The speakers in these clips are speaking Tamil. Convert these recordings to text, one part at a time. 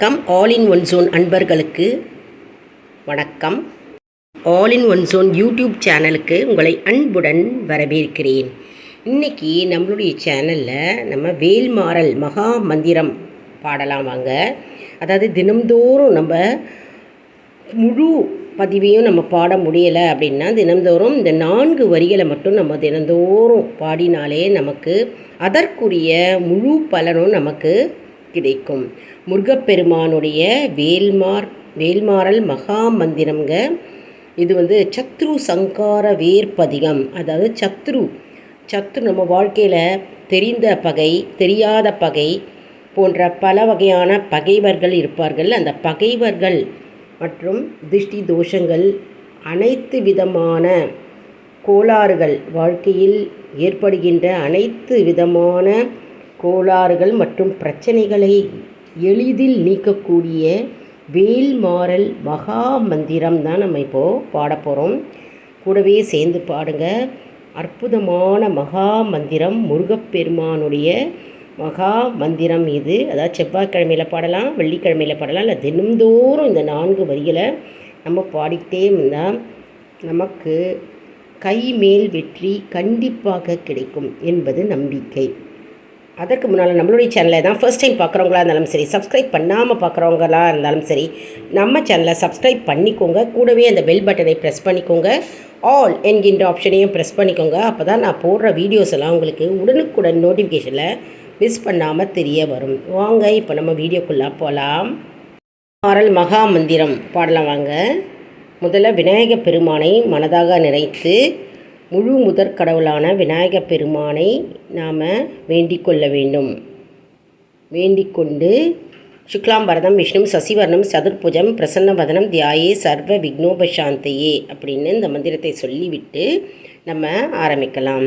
வணக்கம். ஆல் இன் ஒன் ஜோன் அன்பர்களுக்கு வணக்கம். All in one zone YouTube சேனலுக்கு உங்களை அன்புடன் வரவேற்கிறேன். இன்னைக்கு நம்மளுடைய சேனலில் நம்ம வேல்மாறல் மகா மந்திரம் பாடலாம் வாங்க. அதாவது தினம்தோறும் நம்ம முழு பதிவையும் நம்ம பாட முடியலை அப்படின்னா தினந்தோறும் இந்த நான்கு வரிகளை மட்டும் நம்ம தினந்தோறும் பாடினாலே நமக்கு அதற்குரிய முழு பலனும் நமக்கு கிடைக்கும். முருகப்பெருமானுடைய வேல்மார் வேல்மாறல் மகா மந்திரம்ங்க இது வந்து சத்ரு சங்கார வேர்பதிகம் அதாவது சத்ரு. சத்ரு நம்ம வாழ்க்கையில் தெரிந்த பகை தெரியாத பகை போன்ற பல வகையான பகைவர்கள் இருப்பார்கள். அந்த பகைவர்கள் மற்றும் திருஷ்டி தோஷங்கள் அனைத்து விதமான கோளாறுகள் வாழ்க்கையில் ஏற்படுகின்ற அனைத்து விதமான கோளாறுகள் மற்றும் பிரச்சனைகளை எளிதில் நீக்கக்கூடிய வேல்மாறல் மகா மந்திரம் தான் நம்ம இப்போது பாட போகிறோம் கூடவே சேர்ந்து பாடுங்க. அற்புதமான மகா மந்திரம் முருகப்பெருமானுடைய மகா மந்திரம் இது. அதாவது செவ்வாய்க்கிழமையில் பாடலாம் வெள்ளிக்கிழமையில் பாடலாம் இல்லை தினந்தோறும் இந்த நான்கு வரிகளை நம்ம பாடிக்கிட்டே இருந்தால் நமக்கு கை மேல் வெற்றி கண்டிப்பாக கிடைக்கும் என்பது நம்பிக்கை. அதற்கு முன்னால் நம்மளுடைய சேனலை தான் ஃபர்ஸ்ட் டைம் பார்க்குறவங்களா இருந்தாலும் சரி சப்ஸ்கிரைப் பண்ணாமல் பார்க்குறவங்களா இருந்தாலும் சரி நம்ம சேனலை சப்ஸ்கிரைப் பண்ணிக்கோங்க. கூடவே அந்த பெல் பட்டனை ப்ரெஸ் பண்ணிக்கோங்க. ஆல் என்கின்ற ஆப்ஷனையும் ப்ரெஸ் பண்ணிக்கோங்க. அப்போ தான் நான் போடுற வீடியோஸ் எல்லாம் உங்களுக்கு உடனுக்குடன் நோட்டிஃபிகேஷனில் மிஸ் பண்ணாமல் தெரிய வரும். வாங்க இப்போ நம்ம வீடியோக்குள்ளே போகலாம் ஆரல் மகா மந்திரம் பாடலாம் வாங்க. முதல்ல விநாயக பெருமானை மனதாக நினைத்து முழு முதற் கடவுளான விநாயக பெருமானை நாம் வேண்டிக் கொள்ள வேண்டும். வேண்டிக் கொண்டு சுக்லாம்பரதம் விஷ்ணு சசிவர்ணம் சதுர்புஜம் பிரசன்னவதனம் தியாயே சர்வ விக்னோபசாந்தையே அப்படின்னு இந்த மந்திரத்தை சொல்லிவிட்டு நம்ம ஆரம்பிக்கலாம்.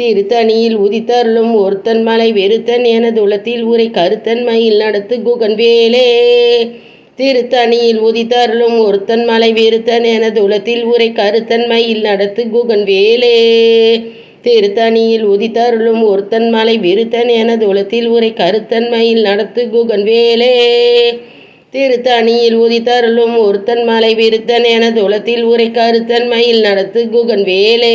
திருத்தணியில் உதித்தருளும் ஒருத்தன் மலை வெறுத்தன் என துளத்தில் உரை கருத்தன் மயில் நடத்து குகன் வேலே திருத்தணியில் உதித்தருளும் ஒருத்தன் மலை வெறுத்தன் என துளத்தில் உரை கருத்தன் மயில் நடத்து குகன் வேலே திருத்தணியில் உதித்தருளும் ஒருத்தன் மலை வெறுத்தன் என துளத்தில் உரை கருத்தன் மயில் நடத்து குகன் வேலே திருத்தணியில் உதித்தருளும் ஒருத்தன் மலை விருத்தன் என துளத்தில் உரை கருத்தன் மயில் நடத்து குகன் வேலே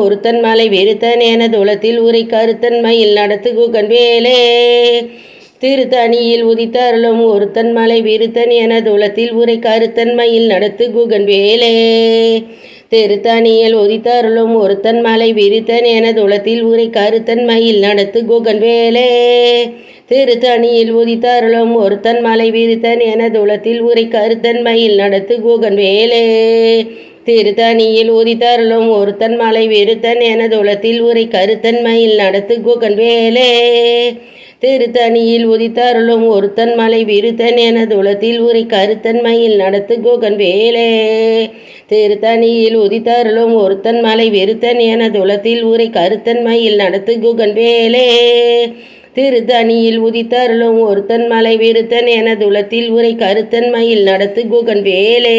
ஒருத்தன் மலை விருத்தன் என துளத்தில் உரை கருத்தன்மையில் நடத்து குகன் வேலே திருத்தணியில் உதித்தருளும் ஒருத்தன் மலை விருத்தன் என துளத்தில் உரை கருத்தன்மையில் நடத்து குகன் வேலே திருத்தணியில் உதித்தருளும் ஒருத்தன் மலை விருத்தன் என துளத்தில் உரை கருத்தன்மையில் நடத்து குகன் வேலே திருத்தணியில் உதித்தருளும் ஒருத்தன் மலை விருத்தன் என துளத்தில் உரை கருத்தன்மையில் நடத்து கூகன் வேலே திருத்தணியில் உதித்தருளும் ஒருத்தன் மலை வெறுத்தன் எனது துளத்தில் உரை கருத்தன்மையில் நடத்து குகன் வேலே. திருத்தணியில் உதித்தருளும் ஒருத்தன் மலை விருத்தன் எனது துளத்தில் உரை கருத்தன்மையில் நடத்து கோகன் வேலே. திருத்தணியில் உதித்தருளும் ஒருத்தன் மலை வெறுத்தன் என துளத்தில் உரை கருத்தன்மையில் நடத்து குகன் வேலே. திருத்தணியில் உதித்தருளும் ஒருத்தன் மலை விருத்தன் என துளத்தில் உரை கருத்தன்மையில் நடத்து குகன் வேலே.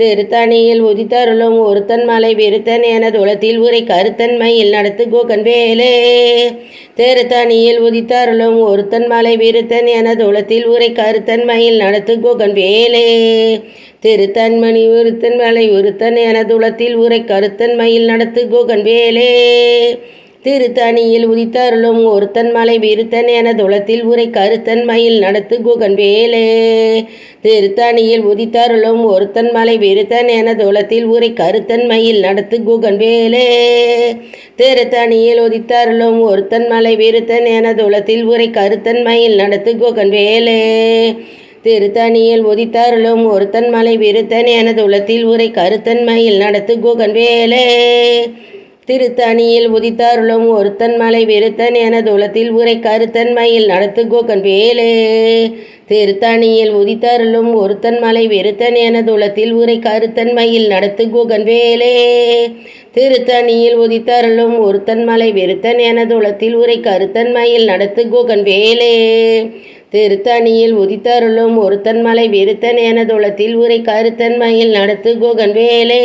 திருத்தணியில் உதித்தருளும் ஒருத்தன் மலை விருத்தன் என துளத்தில் உரை கருத்தன்மையில் நடத்து கோகன்வேலே திருத்தணியில் உதித்தருளும் ஒருத்தன் மலை விருத்தன் என துளத்தில் உரை கருத்தன்மையில் நடத்து கோகன் வேலே. திருத்தன்மணி உருத்தன் மலை உருத்தன் என துளத்தில் உரை கருத்தன்மையில் நடத்து கோகன் வேலே. திருத்தணியில் உதித்தருளும் ஒருத்தன் மலை விருத்தன் என துளத்தில் உரை கருத்தன்மையில் நடத்து குகன் வேலே திருத்தணியில் உதித்தருளும் ஒருத்தன் மலை விருத்தன் என துளத்தில் உரை கருத்தன்மையில் நடத்து குகன் வேலே திருத்தணியில் உதித்தருளும் ஒருத்தன் மலை விருத்தன் என துளத்தில் உரை கருத்தன்மையில் நடத்து குகன் வேலே திருத்தணியில் உதித்தருளும் ஒருத்தன் மலை விருத்தன் எனது உளத்தில் உரை கருத்தன்மையில் நடத்து குகன் வேலே திருத்தணியில் உதித்தருளும் ஒருத்தன் மலை விருத்தன் என துளத்தில் உரை கருத்தன்மையில் நடத்து கோகன் வேலே. திருத்தணியில் உதித்தருளும் ஒருத்தன் மலை வெறுத்தன் என துளத்தில் உரை கருத்தன்மையில் நடத்து கோகன் வேலே. திருத்தணியில் உதித்தருளும் ஒருத்தன் மலை வெறுத்தன் என துளத்தில் உரை கருத்தன்மையில் நடத்து கோகன் வேலே. திருத்தணியில் உதித்தருளும் ஒருத்தன் மலை வெறுத்தன் என துளத்தில் உரை கருத்தன்மையில் நடத்து கோகன் வேலே.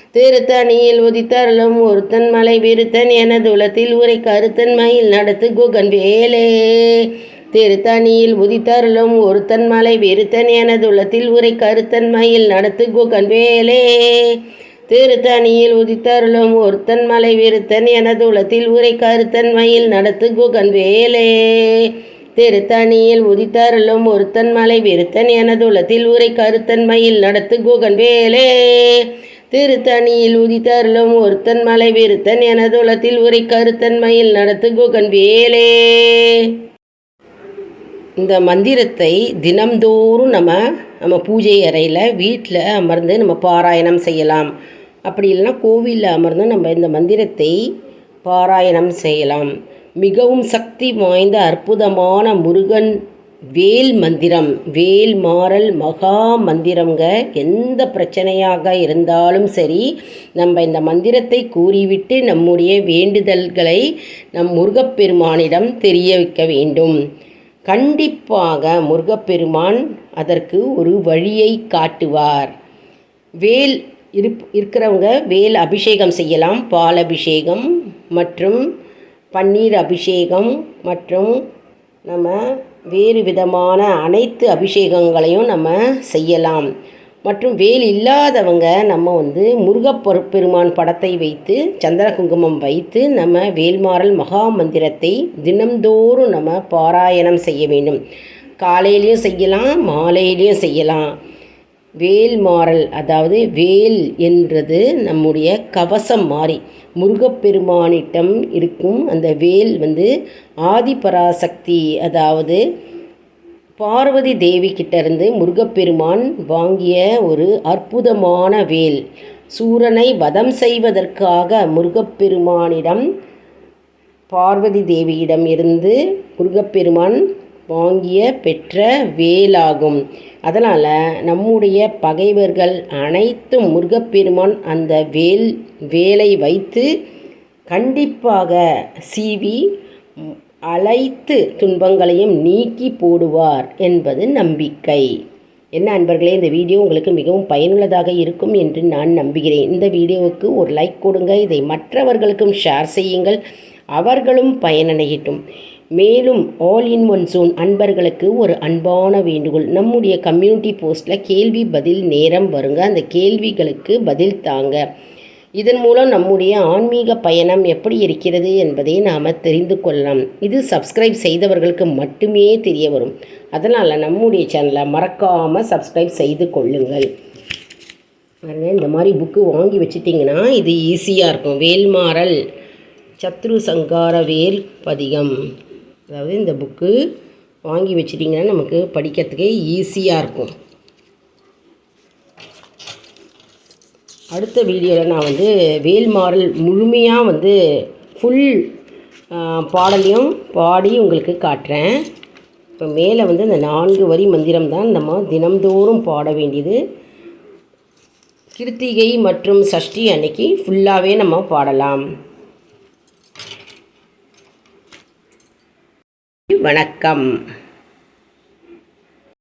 திருத்தணியில் உதித்தருளும் ஒருத்தன் மலை விருத்தன் எனதுளத்தில் உரை கருத்தன்மையில் நடத்து குகன் வேலே. திருத்தணியில் உதித்தருளும் ஒருத்தன் மலை விருத்தன் எனதுளத்தில் உரை கருத்தன்மையில் நடத்து குகன் வேலே. திருத்தணியில் உதித்தருளும் ஒருத்தன் மலை விருத்தன் எனதுளத்தில் உரை கருத்தன்மையில் நடத்து குகன் வேலே. திருத்தணியில் உதித்தருளும் ஒருத்தன் மலை விருத்தன் எனதுளத்தில் உரை கருத்தன்மையில் நடத்து குகன் வேலே. திருத்தணியில் உதித்தருளும் ஒருத்தன் மலை விருத்தன் எனதுலத்தில் உரை கருத்தன்மையில் நடத்து குகன் வேலே. இந்த மந்திரத்தை தினம்தோறும் நம்ம நம்ம பூஜை அறையில் வீட்டில் அமர்ந்து நம்ம பாராயணம் செய்யலாம். அப்படி இல்லைன்னா கோவிலில் அமர்ந்து நம்ம இந்த மந்திரத்தை பாராயணம் செய்யலாம். மிகவும் சக்தி வாய்ந்த அற்புதமான முருகன் வேல் மந்திரம் வேல் மாறல் மகா மந்திரங்க எந்த பிரச்சனையாக இருந்தாலும் சரி நம்ம இந்த மந்திரத்தை கூறிவிட்டு நம்முடைய வேண்டுதல்களை நம் முருகப்பெருமானிடம் தெரிய வைக்க வேண்டும். கண்டிப்பாக முருகப்பெருமான் அதற்கு ஒரு வழியை காட்டுவார். வேல் இருப் இருக்கிறவங்க வேல் அபிஷேகம் செய்யலாம். பால் அபிஷேகம் மற்றும் பன்னீர் அபிஷேகம் மற்றும் நம்ம வேறு விதமான அனைத்து அபிஷேகங்களையும் நம்ம செய்யலாம். மற்றும் வேல் இல்லாதவங்க நம்ம வந்து முருகப்பெருமான் படத்தை வைத்து சந்திர குங்குமம் வைத்து நம்ம வேல்மாறல் மகா மந்திரத்தை தினம்தோறும் நம்ம பாராயணம் செய்ய வேண்டும். காலையிலையும் செய்யலாம் மாலையிலையும் செய்யலாம். வேல் மாறல் அதாவது வேல் என்றது நம்முடைய கவசம் மாறி. முருகப்பெருமானிடம் இருக்கும் அந்த வேல் வந்து ஆதிபராசக்தி அதாவது பார்வதி தேவி கிட்டேருந்து முருகப்பெருமான் வாங்கிய ஒரு அற்புதமான வேல். சூரனை வதம் செய்வதற்காக முருகப்பெருமானிடம் பார்வதி தேவியிடம் இருந்து முருகப்பெருமான் வாங்கிய பெற்ற வேலாகும். அதனால் நம்முடைய பகைவர்கள் அனைத்தும் முருகப்பெருமான் அந்த வேல் வேலை வைத்து கண்டிப்பாக சீவி அனைத்து துன்பங்களையும் நீக்கி போடுவார் என்பது நம்பிக்கை. என்ன அன்பர்களே இந்த வீடியோ உங்களுக்கு மிகவும் பயனுள்ளதாக இருக்கும் என்று நான் நம்புகிறேன். இந்த வீடியோவுக்கு ஒரு லைக் கொடுங்க. இதை மற்றவர்களுக்கும் ஷேர் செய்யுங்கள். அவர்களும் பயனடையட்டும். மேலும் ஆல் இன் ஒன் சோன் அன்பர்களுக்கு ஒரு அன்பான வேண்டுகோள். நம்முடைய கம்யூனிட்டி போஸ்ட்டில் கேள்வி பதில் நேரம் வருங்க. அந்த கேள்விகளுக்கு பதில் தாங்க. இதன் மூலம் நம்முடைய ஆன்மீக பயணம் எப்படி இருக்கிறது என்பதை நாம் தெரிந்து கொள்ளலாம். இது சப்ஸ்கிரைப் செய்தவர்களுக்கு மட்டுமே தெரிய வரும். அதனால் நம்முடைய சேனலை மறக்காமல் சப்ஸ்கிரைப் செய்து கொள்ளுங்கள். பாருங்க இந்த மாதிரி புக்கு வாங்கி வச்சிட்டிங்கன்னா இது ஈஸியாக இருக்கும். வேல்மாறல் சத்ரு சங்கார வேல் பதிகம். அதாவது இந்த புக்கு வாங்கி வச்சிட்டிங்கன்னா நமக்கு படிக்கிறதுக்கே ஈஸியாக இருக்கும். அடுத்த வீடியோவில் நான் வந்து வேல்மாறல் முழுமையாக வந்து ஃபுல் பாடலையும் பாடி உங்களுக்கு காட்டுறேன். இப்போ மேலே வந்து இந்த நான்கு வரி மந்திரம் தான் நம்ம தினம்தோறும் பாட வேண்டியது. கிருத்திகை மற்றும் சஷ்டி அன்னைக்கு ஃபுல்லாகவே நம்ம பாடலாம். வணக்கம்.